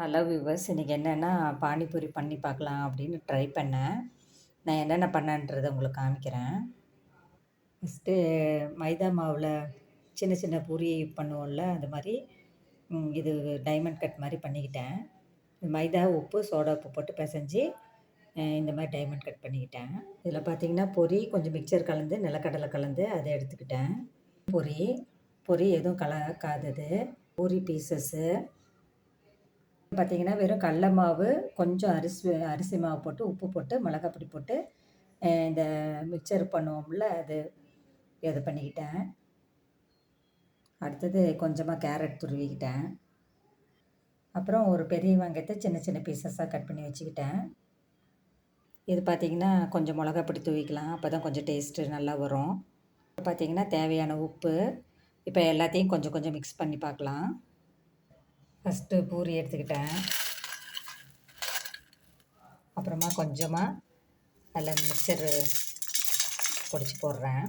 Hello viewers இன்றைக்கி என்னென்னா பானிபூரி பண்ணி பார்க்கலாம் அப்படின்னு ட்ரை பண்ணேன். நான் என்னென்ன பண்ணேன்றதை உங்களுக்கு காமிக்கிறேன். ஃபஸ்ட்டு மைதா மாவில் சின்ன சின்ன பூரி பண்ணுவோம்ல அது மாதிரி இது டைமண்ட் கட் மாதிரி பண்ணிக்கிட்டேன். மைதா உப்பு சோடா உப்பு போட்டு பிசைஞ்சு இந்த மாதிரி டைமண்ட் கட் பண்ணிக்கிட்டேன். இதில் பார்த்தீங்கன்னா பொரி கொஞ்சம் மிக்சர் கலந்து நிலக்கடலை கலந்து அதை எடுத்துக்கிட்டேன். பொரி பொரி எதுவும் கலக்காதது. பூரி பீசஸ்ஸு பார்த்தீங்கன்னா வெறும் கடல மாவு கொஞ்சம் அரிசி அரிசி மாவு போட்டு உப்பு போட்டு மிளகாப்பொடி போட்டு இந்த மிக்சர் பண்ணுவோம்ல அது இது பண்ணிக்கிட்டேன். அடுத்தது கொஞ்சமாக கேரட் துருவிக்கிட்டேன். அப்புறம் ஒரு பெரிய வெங்காயத்தை சின்ன சின்ன பீசஸாக கட் பண்ணி வச்சுக்கிட்டேன். இது பார்த்திங்கன்னா கொஞ்சம் மிளகா பொடி தூவிக்கலாம் அப்போ தான் கொஞ்சம் டேஸ்ட்டு நல்லா வரும். பார்த்திங்கன்னா தேவையான உப்பு இப்போ எல்லாத்தையும் கொஞ்சம் கொஞ்சம் மிக்ஸ் பண்ணி பார்க்கலாம் ஃபஸ்ட்டு பூரி எடுத்துக்கிட்டேன். அப்புறமா கொஞ்சமாக நல்ல மிக்சர் பொடிச்சு போடுறேன்.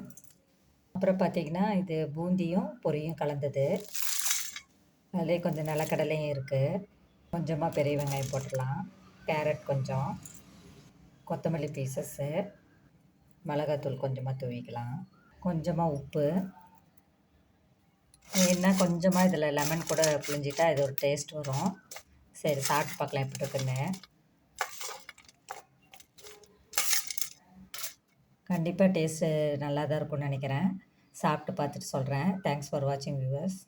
அப்புறம் பார்த்திங்கன்னா இது பூந்தியும் பொரியும் கலந்தது. அதிலே கொஞ்சம் நிலக்கடலையும் இருக்குது கொஞ்சமாக பெரிய வெங்காயம் போட்டுடலாம். கேரட் கொஞ்சம். கொத்தமல்லி பீசஸ்ஸு மிளகாத்தூள் கொஞ்சமாக தூவிக்கலாம். கொஞ்சமாக உப்பு. என்ன கொஞ்சமாக இதில் லெமன் கூட புழிஞ்சிட்டா இது ஒரு டேஸ்ட் வரும். சரி சாப்பிட்டு பார்க்கலாம் எப்படி இருக்குன்னு. கண்டிப்பாக டேஸ்ட்டு நல்லா தான் இருக்கும்னு நினைக்கிறேன். சாப்பிட்டு பார்த்துட்டு சொல்கிறேன் தேங்க்ஸ் ஃபார் வாட்சிங் வியூவர்ஸ்